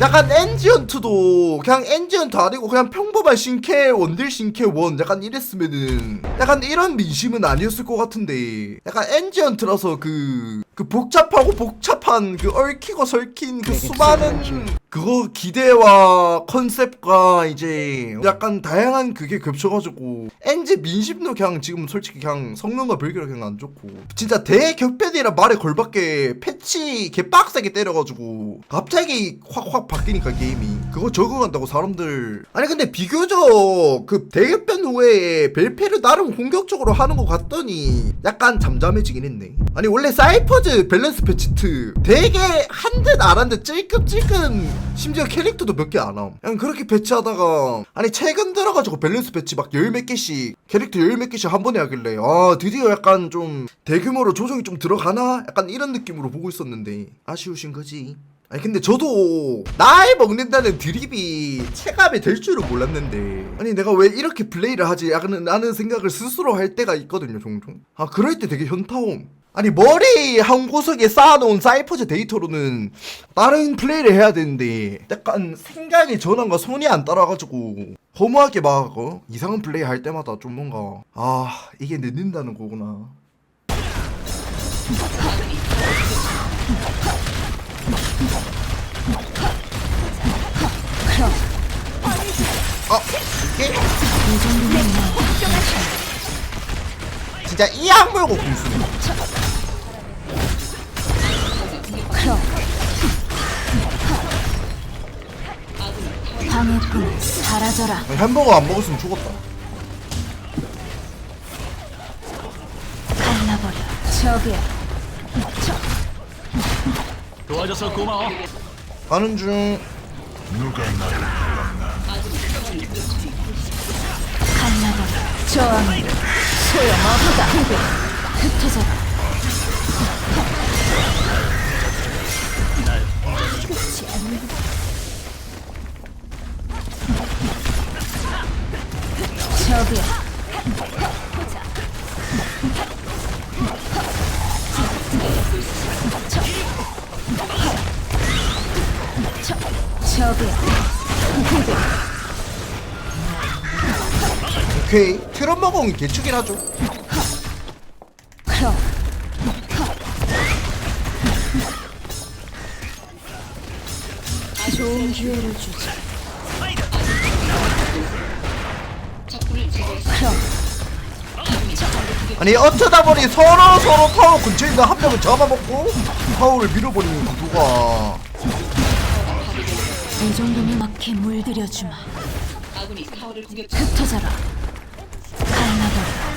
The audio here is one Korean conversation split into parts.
약간 엔지언트도 그냥 엔지언트 아니고 그냥 평범한 신캐 원딜 신캐 원 약간 이랬으면은 약간 이런 민심은 아니었을 것 같은데. 약간 엔지언트라서 그, 그 복잡하고 복잡한 그 얽히고 설킨 그 수많은 그거 기대와 컨셉과 이제 약간 다양한 그게 겹쳐가지고 엔지 민심도 그냥 지금 솔직히 그냥 성능과 별개로 그냥 안 좋고 진짜 대격변이라 말에 걸밖에 패치 개 빡세게 때려가지고 갑자기 확확 바뀌니까 게임이. 그거 적응한다고 사람들. 아니 근데 비교적 그 대격변 후에 벨페를 나름 공격적으로 하는 것 같더니 약간 잠잠해지긴 했네. 아니 원래 사이퍼즈 밸런스 패치트 되게 한 듯 안 한 듯 찔끔찔끔 심지어 캐릭터도 몇 개 안 함. 그냥 그렇게 배치하다가 아니 최근 들어가지고 밸런스 배치 막 열 몇 개씩 캐릭터 열 몇 개씩 한 번에 하길래 아 드디어 약간 좀 대규모로 조정이 좀 들어가나? 약간 이런 느낌으로 보고 있었는데. 아쉬우신 거지. 아니 근데 저도 날 먹는다는 드립이 체감이 될 줄은 몰랐는데. 아니 내가 왜 이렇게 플레이를 하지? 라는 생각을 스스로 할 때가 있거든요 종종. 아 그럴 때 되게 현타옴 아니 머리 한 구석에 쌓아놓은 사이퍼즈 데이터로는 다른 플레이를 해야 되는데 약간 생각의 전환과 손이 안 따라가지고 허무하게 막 어? 이상한 플레이 할 때마다 좀 뭔가 아 이게 늦는다는 거구나. 어 이게? 진짜 이 악물고 공수네 방해꾼 사라져라 햄버거 안 먹었으면 죽었다. 갈라버려. 저기야. 도와줘서 고마워. 가는 중. 갈라버려. 저항이 소용없다. 흩어져라 저기야 저, 저기야 오케이. 트럼 먹으면 개축이긴 하죠. 그럼 좋은 기회를 주지 아니 어쩌다 보니 서로 서로 타워 근처에 있는 한 명을 잡아먹고 타워를 밀어버리는 구도가. 이 정도면 막히 물들여 주마. 흩어져라. 갈라버려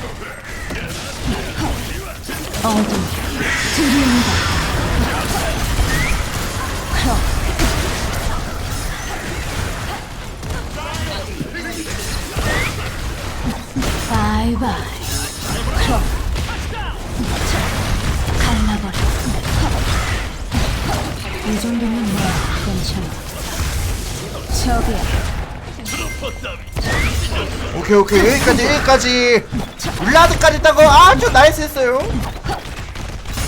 어둠 들이운다 그럼 갈라버려 이 정도면 뭐 괜찮아. 저기야. 오케이 오케이. 여기까지 여기까지. 블라드까지 있다고 아주 나이스했어요.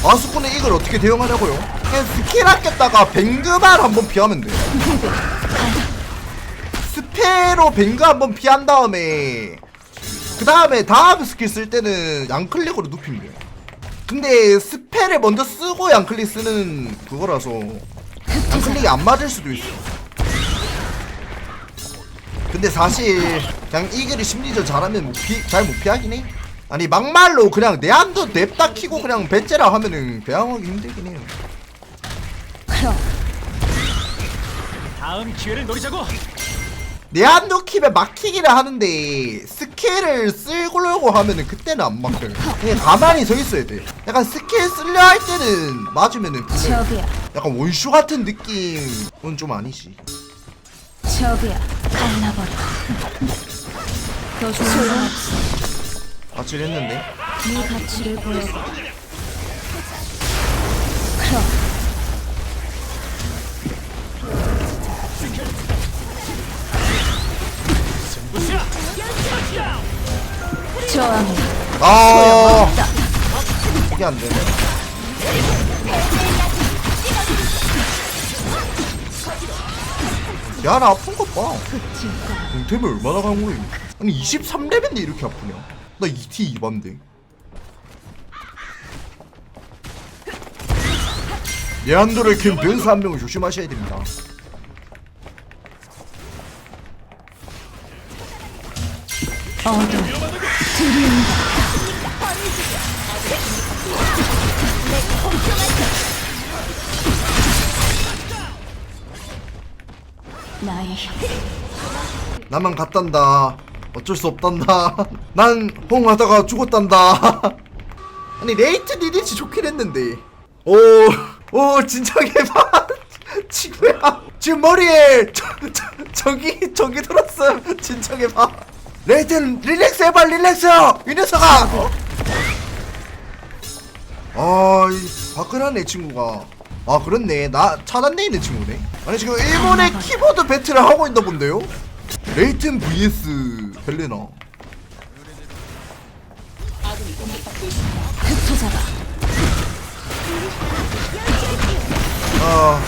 아수쿠는 이걸 어떻게 대응하냐고요? 그냥 스킬 아꼈다가 뱅그만 한번 피하면 돼 스페로 뱅그 한번 피한 다음에 그 다음에 다음 스킬 쓸 때는 양클릭으로 눕히면 돼요. 근데 스페를 먼저 쓰고 양클릭 쓰는 그거라서 양클릭이 안 맞을 수도 있어 근데 사실 그냥 이 글이 심리전 잘하면 잘 못 피하긴 해. 아니 막말로 그냥 내한도 냅다 키고 그냥 배째라 하면은 배양하기 힘들긴 해요. 그럼. 다음 기회를 노리자고. 키면 막히기는 하는데 스킬을 쓰려고 하면은 그때는 안 막혀요. 그냥 가만히 서 있어야 돼 약간 스킬 쓰려 할 때는 맞으면은. 저기야 약간 원슈 같은 느낌은 좀 아니지. 저기야 갈라버려. 더 좋은 건 없어 아찔했는데? 네 가치를 보여줘 저항이 아. 없다. 이게 안 되네. 야 나 아픈 것봐. 붙일까? 공템이 얼마나 강호해. 아니 23레벨인데 이렇게 아프냐? 나 2T 2반데. 레안드로의 캔 변사 한 명을 조심하셔야 됩니다 나만 갔단다. 어쩔 수 없단다. 난 홍하다가 죽었단다. 아니 레이트 리리치 좋긴 했는데. 오오 진작에 봐. 친구야. 지금 머리에 저기 저기 들었음. 진작에 봐. 레이트 릴렉스 해봐 릴렉스. 이 녀석아. 아이 화끈하네 친구가. 아 그렇네. 나 차단돼 있는 친구네. 아니 지금 일본의 키보드 배틀을 하고 있나 본데요 레이튼 vs 헬레나 흩어져라 아.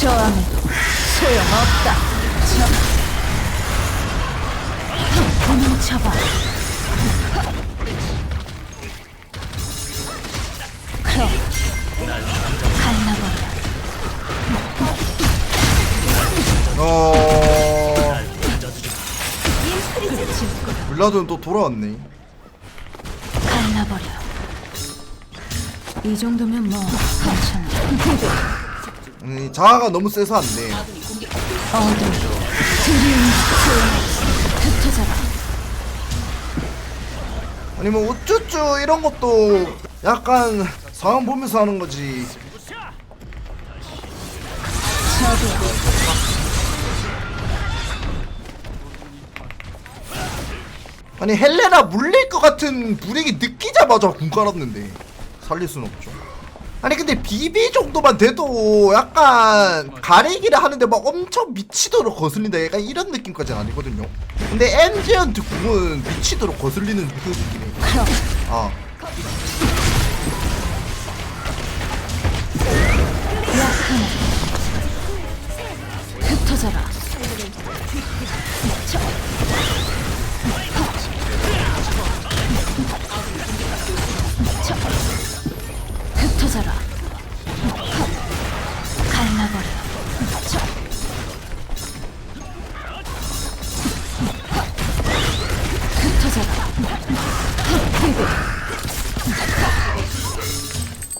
저항해도 소용없다. 저 도망쳐봐 어... 블라드는 또 돌아왔네. 갈라버려. 이 정도면 뭐 괜찮아. 음, 자아가 너무 세서 안 돼. 어둠 드리운 소용없어 흩어져라 아니 뭐 우쭈쭈 이런 것도 약간 상황 보면서 하는 거지. 저기 아니 헬레나 물릴 것 같은 불이기 느끼자마자 군 깔았는데. 살릴 순 없죠. 아니 근데 비비 정도만 돼도 약간 가리기를 하는데 막 엄청 미치도록 거슬린다. 약간 이런 느낌까지는 아니거든요. 근데 엠지언트 궁은 미치도록 거슬리는 그 느낌이에요. 아. 흩어져라 흩어져라. 갈라버려. 흩어져라.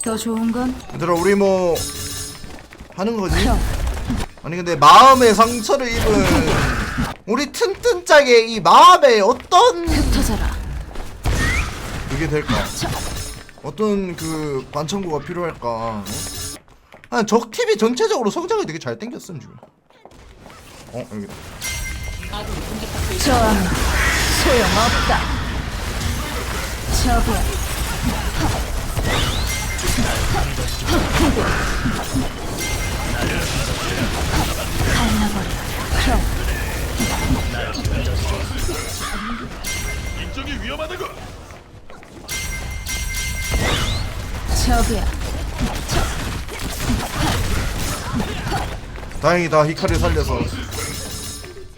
더 좋은 건? 얘들아 우리 뭐 하는 거지? 아니 근데 마음의 상처를 입은 우리 튼튼짝의 이 마음에 어떤 그게 될까? 어떤 그 관청구가 필요할까? 어? 아, 적 TV 전체적으로 성장이 되게 잘 땡겼음 지금. 어 여기다. 저항 소용없다 저기야 갈라버려 그럼 이쪽이 위험하다고. 저기야 다행이다 히카를 살려서.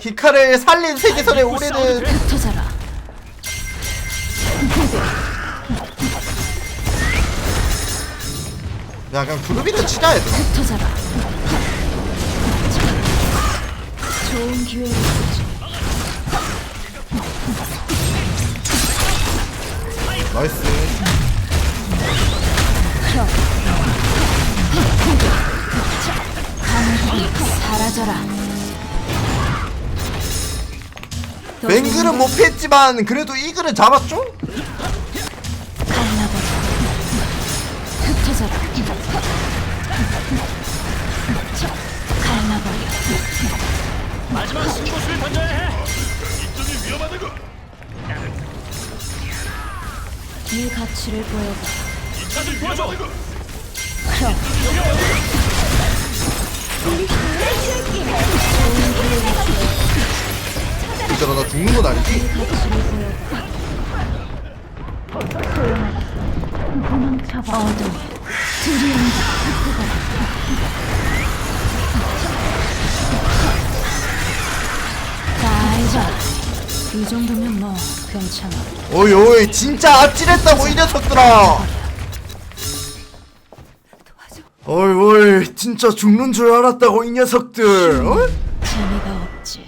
히카를 살린 세계선에 우리는 흩어져라 야 그냥 두루비는 치자 얘들아. 흩어져라 좋은 기회를 주지 나이스. 강물이 사라져라 더 맹글은 못 피했지만 그래도 이글은 잡았죠? 갈라버려 흩어져라 갈라버려 마지막 승부수를 던져야 해. 이쪽이 위험하다고. 네 가치를 보여봐 도와줘. 얘들아 나 죽는 건 아니지? 가치를 보여봐 소용없어 도망쳐봐 어둠 들이온다. 자, 알자. 이 정도면 뭐 괜찮아. 어이 어이 진짜 아찔했다고 이 녀석들아 어이 진짜 죽는 줄 알았다고 이 녀석들 어? 재미가 없지.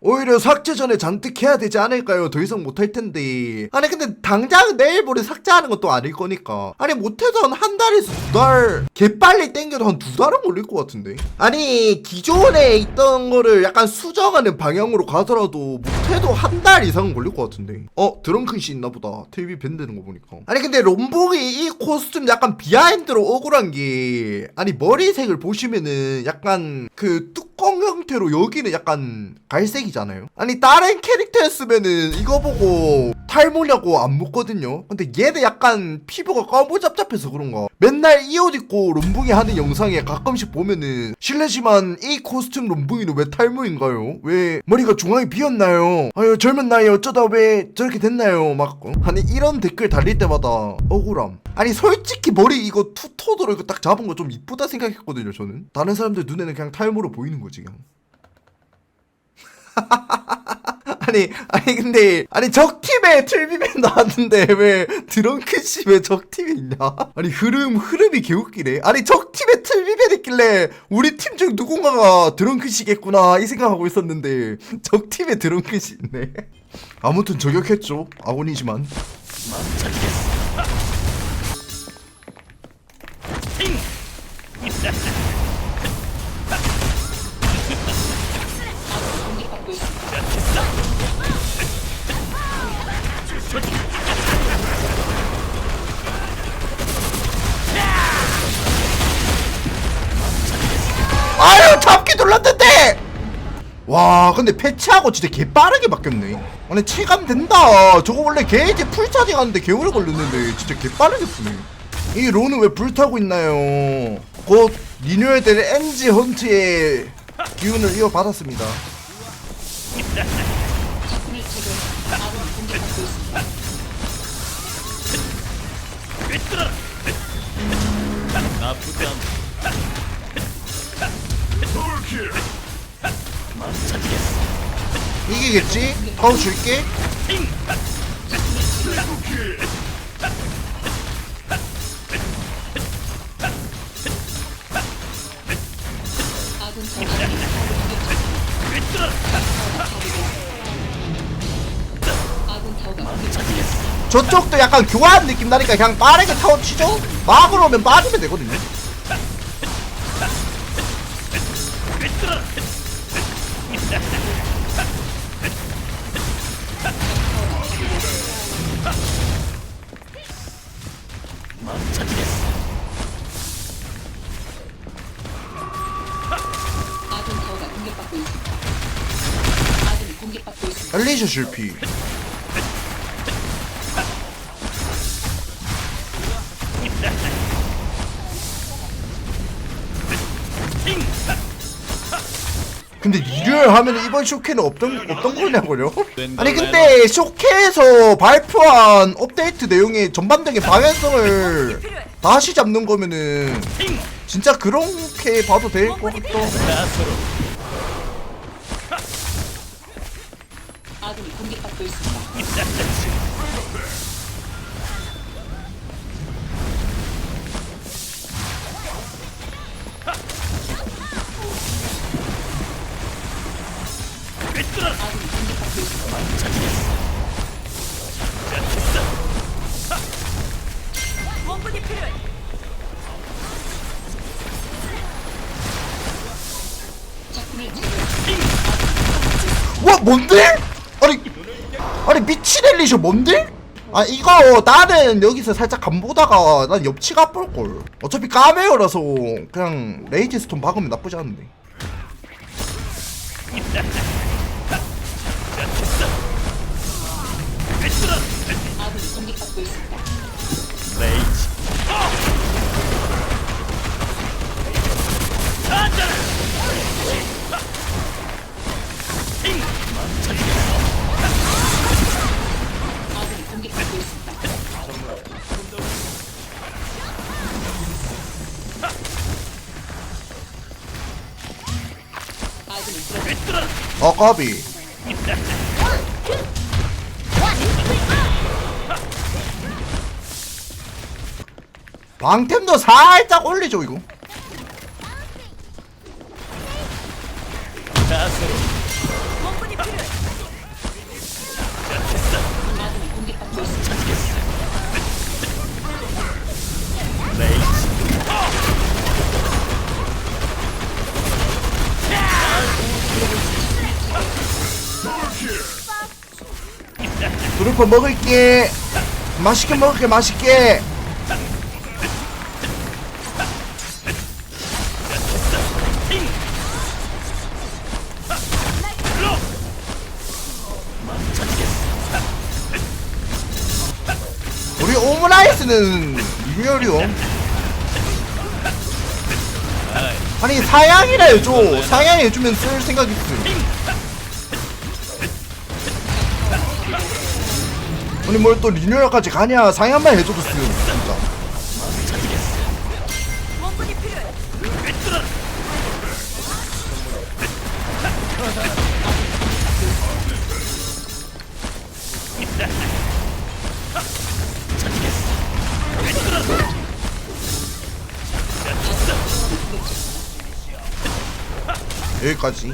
오히려 삭제 전에 잔뜩 해야 되지 않을까요? 더 이상 못할 텐데. 아니 근데 당장 내일 모레 삭제하는 것도 아닐 거니까. 아니 못해도 한 한 달에서 두 달. 개빨리 땡겨도 한 두 달은 걸릴 것 같은데. 아니 기존에 있던 거를 약간 수정하는 방향으로 가더라도 못해도 한 달 이상은 걸릴 것 같은데. 어 드렁큰씨 있나 보다. TV 밴드는 거 보니까. 아니 근데 롬복이 이 코스튬 약간 비하인드로 억울한 게 아니 머리색을 보시면은 약간 그 뚜껑 형태로 여기는 약간 갈색이잖아요. 아니 다른 캐릭터였으면은 이거 보고 탈모냐고 안 묻거든요. 근데 얘는 약간 피부가 까무잡잡해서 그런가. 맨날 이 옷 입고 롬붕이 하는 영상에 가끔씩 보면은 실례지만 이 코스튬 롬붕이는 왜 탈모인가요? 왜 머리가 중앙에 비었나요? 아유 젊은 나이에 어쩌다 왜 저렇게 됐나요? 막 어? 아니 이런 댓글 달릴 때마다 억울함. 아니 솔직히 머리 이거 투톤으로 이거 딱 잡은 거 좀 이쁘다 생각했거든요 저는. 다른 사람들 눈에는 그냥 탈모로 보이는 거지 그냥. 아니 아니 근데 아니 적 팀에 틀비맨 나왔는데 왜 드렁큰 씨왜 적 팀에 있냐? 아니 흐름 흐름이 개웃기네. 아니 적 팀에 틀비맨 있길래 우리 팀 중 누군가가 드렁큰 씨겠구나 이 생각하고 있었는데 적 팀에 드렁큰 씨 있네. 아무튼 저격했죠. 아군이지만. 아유 잡기 눌렀는데! 와 근데 패치하고 진짜 개 빠르게 바뀌었네. 아니 체감 된다. 저거 원래 게이지 풀차지 가는데 개 오래 걸렸는데 진짜 개 빠르게 푸네 이 론은 왜 불타고 있나요? 곧 리뉴얼될 NG 헌트의 기운을 이어받았습니다. 나쁘지 않다. 이기겠지? 파워 줄게 저쪽도 약간 교환 느낌 나니까 그냥 빠르게 타워 치죠? 막으로 오면 빠지면 되거든요 엘리셔 실피 근데 리얼 하면 이번 쇼케는 없던 없던 거냐고요? 아니 근데 쇼케에서 발표한 업데이트 내용의 전반적인 방향성을 다시 잡는 거면은 진짜 그렇게 봐도 될 것 같다. 아군이 공격받고 있습니다. 적군을 제거. 와 뭔데? 엘리셔 뭔데? 아 이거 나는 여기서 살짝 간 보다가 난 옆치 가 볼걸 어차피 까메오라서 그냥 레이지 스톤 박으면 나쁘지 않은데. 레이지. 아 어 까비. 방템도 살짝 올리죠 이거 두루퍼 먹을게. 맛있게 먹을게 맛있게. 우리 오므라이스는 유열이요. 아니 사양이라 해줘. 사양 해주면 쓸 생각 있음 아니 뭘 또 리뉴얼까지 가냐. 상향만 해줘도 쓰 진짜. 여기까지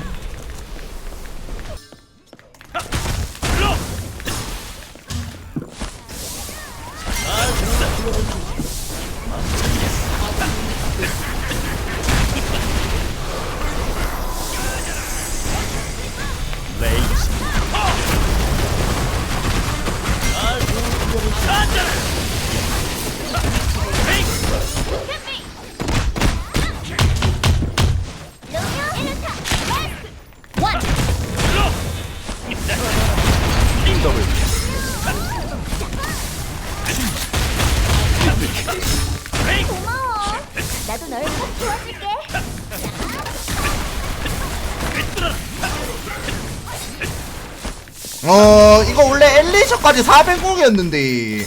어 이거 원래 엘리셔까지 400공이었는데.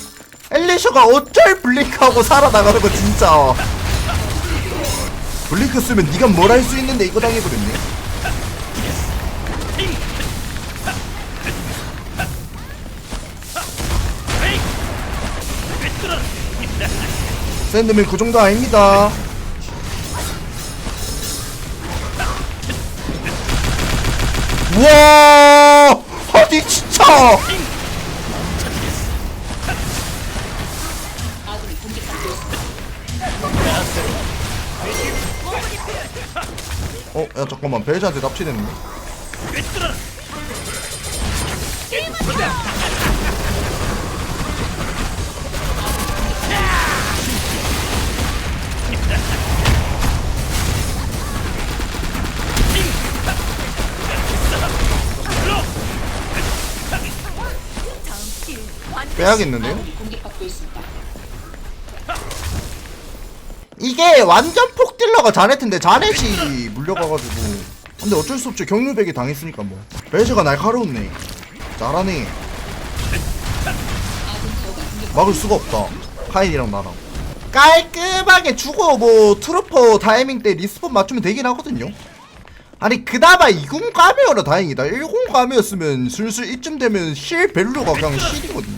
엘리셔가 어쩔 블링크하고 살아나가는 거 진짜. 블링크 쓰면 네가 뭘 할 수 있는데 이거 당해버렸네. 샌드맨 그 정도 아닙니다. 우와 아니 진짜. 어, 야 잠깐만 벨즈한테 납치됐네. 빼야겠는데요? 이게 완전 폭딜러가 자네트인데 자넷이 물려가가지고. 근데 어쩔 수 없죠. 경유백이 당했으니까 뭐. 벨즈가 날카로웠네. 잘하네. 막을 수가 없다. 카인이랑 나랑. 깔끔하게 주고 뭐 트루퍼 타이밍 때 리스폰 맞추면 되긴 하거든요. 아니 그나마 20 까메오라 다행이다. 10 까메였으면 슬슬 이쯤 되면 실 밸류가 그냥 실이거든요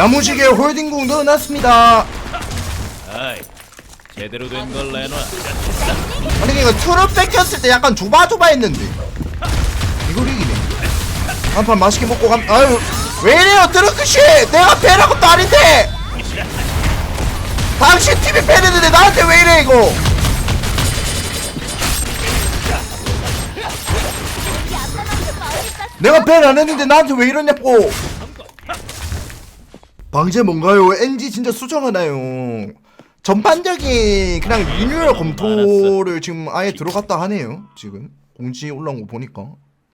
야무지게 홀딩궁 넣어놨습니다. 아이 제대로 된 걸 내놔. 아니 이거 트루 뺏겼을 때 약간 조바조바 했는데. 이걸 이기네. 한판 맛있게 먹고 감 아유 왜 이래요 드렁크씨? 내가 패라것도 아닌데. 당신 팀이 패는데 나한테 왜 이래 이거? 내가 패를 안 했는데 나한테 왜 이러냐고 방제 뭔가요? NG 진짜 수정하나요? 전반적인 그냥 리뉴얼 검토를 지금 아예 들어갔다 하네요. 지금 공지 올라온 거 보니까.